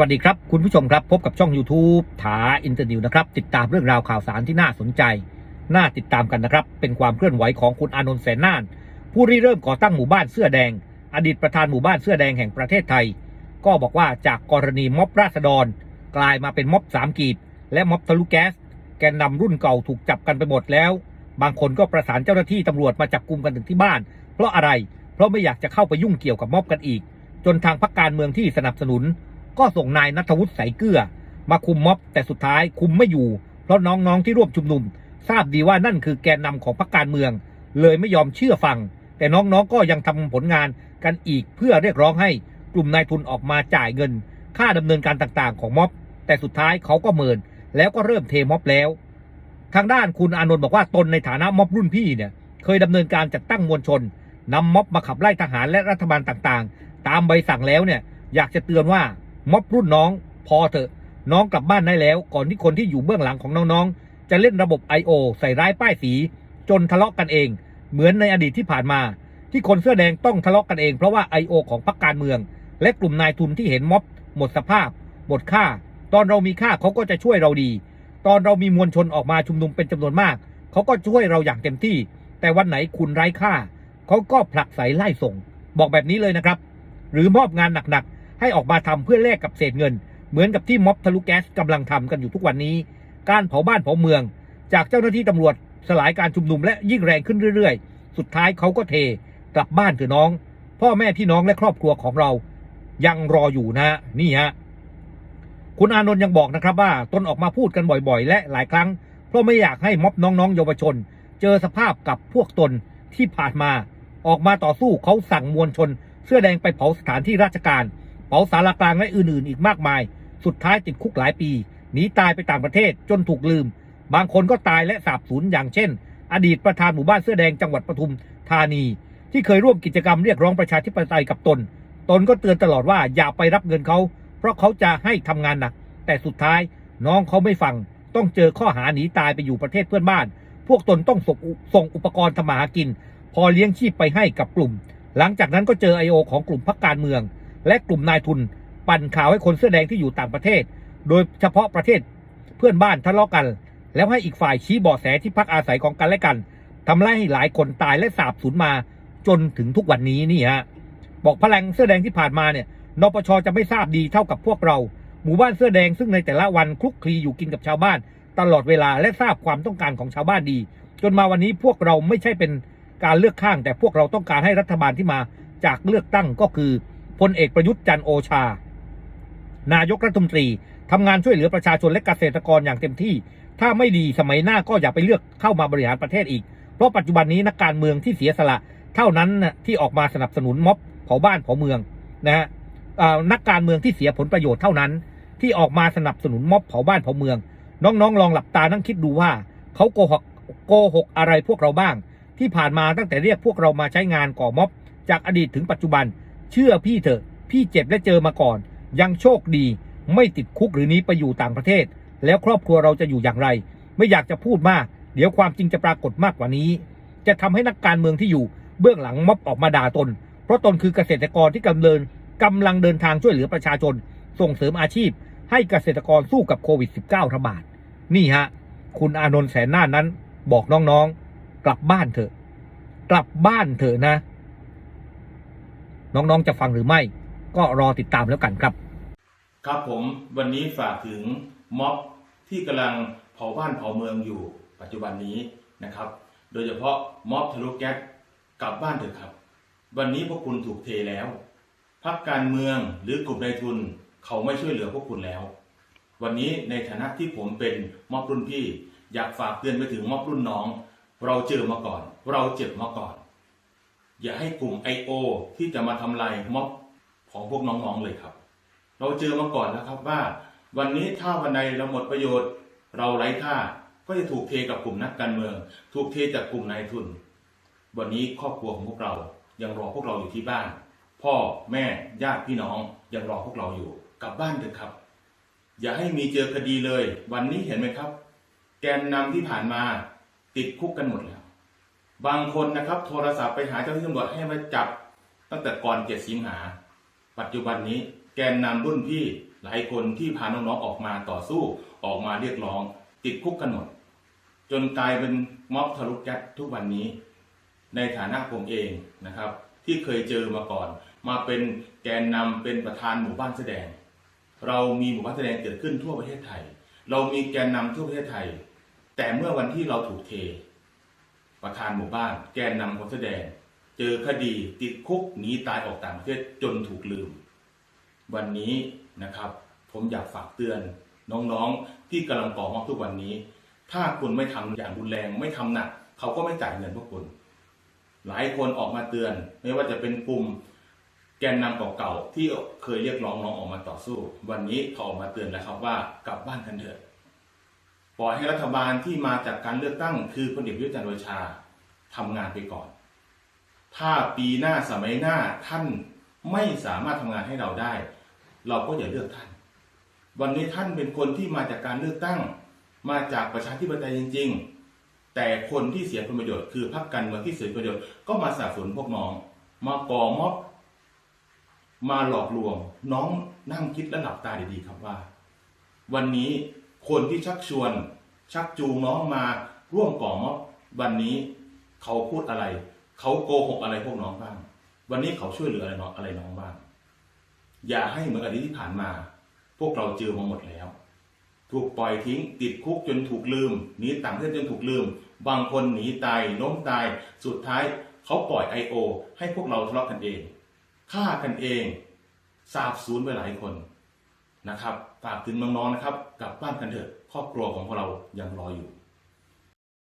วัสดีครับ คุณผู้ชมครับ พบกับช่อง YouTube ถาอินเตอร์นิวนะครับ ติดตามเรื่องราวข่าวสารที่น่าสนใจ น่าติดตามกันนะครับ เป็นความเคลื่อนไหวของคุณอานนท์แสนน่าน ผู้ริเริ่มก่อตั้งหมู่บ้านเสื้อแดง อดีตประธานหมู่บ้านเสื้อแดงแห่งประเทศไทย ก็บอกว่าจากกรณีม็อบราษฎร กลายมาเป็นม็อบสามกีบ และม็อบทะลุแก๊ส แกนนำรุ่นเก่าถูกจับกันไปหมดแล้ว บางคนก็ประสานเจ้าหน้าที่ตำรวจมาจับกลุ่มกันถึงที่บ้าน เพราะอะไร เพราะไม่อยากจะเข้าไปยุ่งเกี่ยวกับม็อบกันอีก จนทางพรรคการเมืองที่สนับสนุน ก็ส่งนายนัทวุฒิใสายเกลือ มาคุมม็อบแต่สุดท้ายคุมไม่อยู่ เพราะน้องๆที่ร่วมชุมนุม ทราบดีว่านั่นคือแกนนำของพรรคการเมือง เลยไม่ยอมเชื่อฟัง แต่น้องๆก็ยังทำผลงานกันอีกเพื่อเรียกร้องให้กลุ่มนายทุนออกมาจ่ายเงิน ค่าดำเนินการต่างๆ ของม็อบ แต่สุดท้ายเขาก็เมิน แล้วก็เริ่มเทม็อบแล้ว ทางด้านคุณอานนท์บอกว่าตนในฐานะม็อบรุ่นพี่เนี่ยเคยดำเนินการจัดตั้งมวลชนนำม็อบมาขับไล่ทหารและรัฐบาลต่างๆ ตามใบสั่งแล้วเนี่ยอยากจะเตือนว่า ม็อบรุ่นน้อง พอเถอะ น้องกลับบ้านได้แล้ว ก่อนที่คนที่อยู่เบื้องหลังของน้องๆ จะเล่นระบบ I.O. ใส่ร้ายป้ายสี จนทะเลาะกันเอง เหมือนในอดีตที่ผ่านมา ที่คนเสื้อแดงต้องทะเลาะกันเองเพราะว่า I.O. ของพรรคการเมือง และกลุ่มนายทุนที่เห็นม็อบ หมดสภาพ หมดค่า ตอนเรามีค่าเขาก็จะช่วยเราดี ตอนเรามีมวลชนออกมาชุมนุมเป็นจำนวนมากเขาก็ช่วยเราอย่างเต็มที่ แต่วันไหนคุณไร้ค่าเขาก็ผลักใสไล่ส่ง บอกแบบนี้เลยนะครับ หรือมอบงานหนักๆ ให้ออกมาทำเพื่อแลกกับเศษเงิน เหมือนกับที่ม็อบทะลุแก๊สกำลังทำกันอยู่ทุกวันนี้ การเผาบ้านเผาเมือง จากเจ้าหน้าที่ตำรวจสลายการชุมนุมและยิ่งแรงขึ้นเรื่อยๆ สุดท้ายเขาก็เทกลับบ้านเถอะน้อง พ่อแม่พี่น้องและครอบครัวของเรายังรออยู่นะฮะนี่ฮะคุณอานนท์ยังบอกนะครับว่าตนออกมาพูดกันบ่อยๆ และหลายครั้ง เพราะไม่อยากให้ม็อบน้องๆ เยาวชน เจอสภาพกับพวกตนที่ผ่านมา ออกมาต่อสู้เขาสั่งมวลชน เสื้อแดงไปเผาสถานที่ราชการ เผาสารกลางและอื่นๆ อีกมากมาย สุดท้ายติดคุกหลายปี หนีตายไปต่างประเทศจนถูกลืม บางคนก็ตายและสาบสูญอย่างเช่น อดีตประธานหมู่บ้านเสื้อแดงจังหวัดปทุมธานี ที่เคยร่วมกิจกรรมเรียกร้องประชาธิปไตยกับตน ตนก็เตือนตลอดว่าอย่าไปรับเงินเขา เพราะเขาจะให้ทำงานหนัก แต่สุดท้ายน้องเขาไม่ฟัง ต้องเจอข้อหาหนีตายไปอยู่ประเทศเพื่อนบ้าน พวกตนต้องส่งอุส่งอุปกรณ์ทำมาหากิน พอเลี้ยงชีพไปให้กับกลุ่ม หลังจากนั้นก็เจอไอโอของกลุ่มพักการเมือง และกลุ่มนายทุนปั่นข่าวให้คนเสื้อแดงที่อยู่ต่างประเทศ โดยเฉพาะประเทศเพื่อนบ้านทะเลาะกัน แล้วให้อีกฝ่ายชี้เบาะแสที่พักอาศัยของกันและกันทำให้หลายคนตายและสาบสูญมาจนถึงทุกวันนี้นี่ฮะบอกพลังเสื้อแดงที่ผ่านมาเนี่ยนปชจะไม่ทราบดีเท่ากับพวกเรา หมู่บ้านเสื้อแดงซึ่งในแต่ละวันคลุกคลีอยู่กินกับชาวบ้าน ตลอดเวลาและทราบความต้องการของชาวบ้านดี จนมาวันนี้พวกเราไม่ใช่เป็นการเลือกข้าง แต่พวกเราต้องการให้รัฐบาลที่มาจากเลือกตั้งก็คือ พลเอกประยุทธ์จันโอชา นายกรัฐมนตรีทำงานช่วยเหลือประชาชนและเกษตรกรอย่างเต็มที่ ถ้าไม่ดีสมัยหน้าก็อย่าไปเลือกเข้ามาบริหารประเทศอีก เพราะปัจจุบันนี้นักการเมืองที่เสียสละ เท่านั้นที่ออกมาสนับสนุนม็อบเผาบ้านเผาเมืองนะฮะนักการเมืองที่เสียผลประโยชน์เท่านั้น ที่ออกมาสนับสนุนม็อบเผาบ้านเผาเมือง น้องๆ ลองหลับตานั่งคิดดูว่าเขาโกหกโกหกอะไรพวกเราบ้าง ที่ผ่านมาตั้งแต่เรียกพวกเรามาใช้งานก่อม็อบ จากอดีตถึงปัจจุบัน เชื่อพี่เถอะ พี่เจ็บและเจอมาก่อน ยังโชคดี ไม่ติดคุกหรือนี้ไปอยู่ต่างประเทศ แล้วครอบครัวเราจะอยู่อย่างไร ไม่อยากจะพูดมาก เดี๋ยวความจริงจะปรากฏมากกว่านี้ จะทำให้นักการเมืองที่อยู่ เบื้องหลังม็อบออกมาด่าตน เพราะตนคือเกษตรกรที่กำเนินกำลังเดินทางช่วยเหลือประชาชน ส่งเสริมอาชีพ ให้เกษตรกรสู้กับโควิด -19 ระบาดนี่ฮะ คุณอานนท์แสนหน่านั้น บอกน้องๆ กลับบ้านเถอะ กลับบ้านเถอะนะ น้องๆจะฟังหรือไม่ ก็รอติดตามแล้วกันครับ ครับผมวันนี้ฝากถึงม็อบที่กำลังเผาบ้านเผาเมืองอยู่ปัจจุบันนี้นะครับ โดยเฉพาะม็อบทะลุแก๊สกลับบ้านเถอะครับ วันนี้พวกคุณถูกเทแล้วพักการเมืองหรือกลุ่มนายทุนเขาไม่ช่วยเหลือพวกคุณแล้ว วันนี้ในฐานะที่ผมเป็นม็อบรุ่นพี่ อยากฝากเตือนไปถึงม็อบรุ่นน้อง เราเจอมาก่อน เราเจ็บมาก่อน อย่าให้กลุ่ม I.O. ที่จะมาทำลายม็อบของพวกน้องๆเลยครับ เราเจอมาก่อนนะครับว่า วันนี้ถ้าวันใดเราหมดประโยชน์ เราไร้ค่าก็จะถูกเทกับกลุ่มนักการเมือง ถูกเทจากกลุ่มนายทุน วันนี้ครอบครัวของพวกเรายังรอพวกเราอยู่ที่บ้าน พ่อแม่ญาติพี่น้องยังรอพวกเราอยู่กลับบ้านเถอะครับ อย่าให้มีเจอคดีเลย วันนี้เห็นไหมครับ แกนนำที่ผ่านมาติดคุกกันหมดแล้ว บางคนนะครับโทรศัพท์ไปหาเจ้าหน้าที่ตำรวจให้มาจับ ตั้งแต่ก่อนเจ็ดสิงหา ปัจจุบันนี้แกนนำรุ่นพี่หลายคนที่พาน้องๆออกมาต่อสู้ออกมาเรียกร้อง ติดคุกกันหมด จนกลายเป็นม็อบทะลุแก๊สทุกวันนี้ ในฐานะผมเองนะครับ ที่เคยเจอมาก่อน มาเป็นแกนนำเป็นประธานหมู่บ้านแสดง เรามีหมู่บ้านแสดงเกิดขึ้นทั่วประเทศไทย เรามีแกนนำทั่วประเทศไทย แต่เมื่อวันที่เราถูกเท ประธานหมู่บ้าน แกนนำคนแสดง เจอคดีติดคุกหนีตายออกต่างประเทศจนถูกลืม วันนี้นะครับ ผมอยากฝากเตือน น้องๆที่กำลังก่อมอบทุกวันนี้ ถ้าคุณไม่ทำอย่างรุนแรงไม่ทำหนักเขาก็ไม่จ่ายเงินพวกคุณ หลายคนออกมาเตือน ไม่ว่าจะเป็นกลุ่มแกนนำเก่าๆที่เคยเรียกร้องน้องออกมาต่อสู้ วันนี้เขาออกมาเตือนแล้วครับว่ากลับบ้านกันเถอะ ปล่อยให้รัฐบาลที่มาจากการเลือกตั้ง คือพลเอกประยุทธ์จันทร์โอชาทำงานไปก่อน ถ้าปีหน้าสมัยหน้าท่านไม่สามารถทำงานให้เราได้ เราก็อย่าเลือกท่าน วันนี้ท่านเป็นคนที่มาจากการเลือกตั้ง มาจากประชาธิปไตยจริง ๆ แต่คนที่เสียผลประโยชน์คือพรรคการเมืองที่เสียประโยชน์ก็มาสนับสนุนพวกน้อง มาก่อม็อบมาหลอกลวงน้องนั่งคิดและหลับตาดีๆครับว่า วันนี้ คนที่ชักชวน ชักจูงน้องมาร่วมก่อม็อบวันนี้เขาพูดอะไร เขาโกหกอะไรพวกน้องบ้าง วันนี้เขาช่วยเหลืออะไรน้องอะไรน้องบ้าง อย่าให้เหมือนอดีตที่ผ่านมา พวกเราเจอมาหมดแล้ว ถูกปล่อยทิ้ง ติดคุกจนถูกลืมหนีต่างประเทศจนถูกลืม บางคนหนีตายล้มตาย สุดท้ายเขาปล่อย I.O. ให้พวกเราทะเลาะกันเองฆ่ากันเองสาบสูญไปหลายคน นะครับ ฝากถึงน้องๆนะครับกลับบ้านกันเถอะครอบครัวของพวกเรายังรออยู่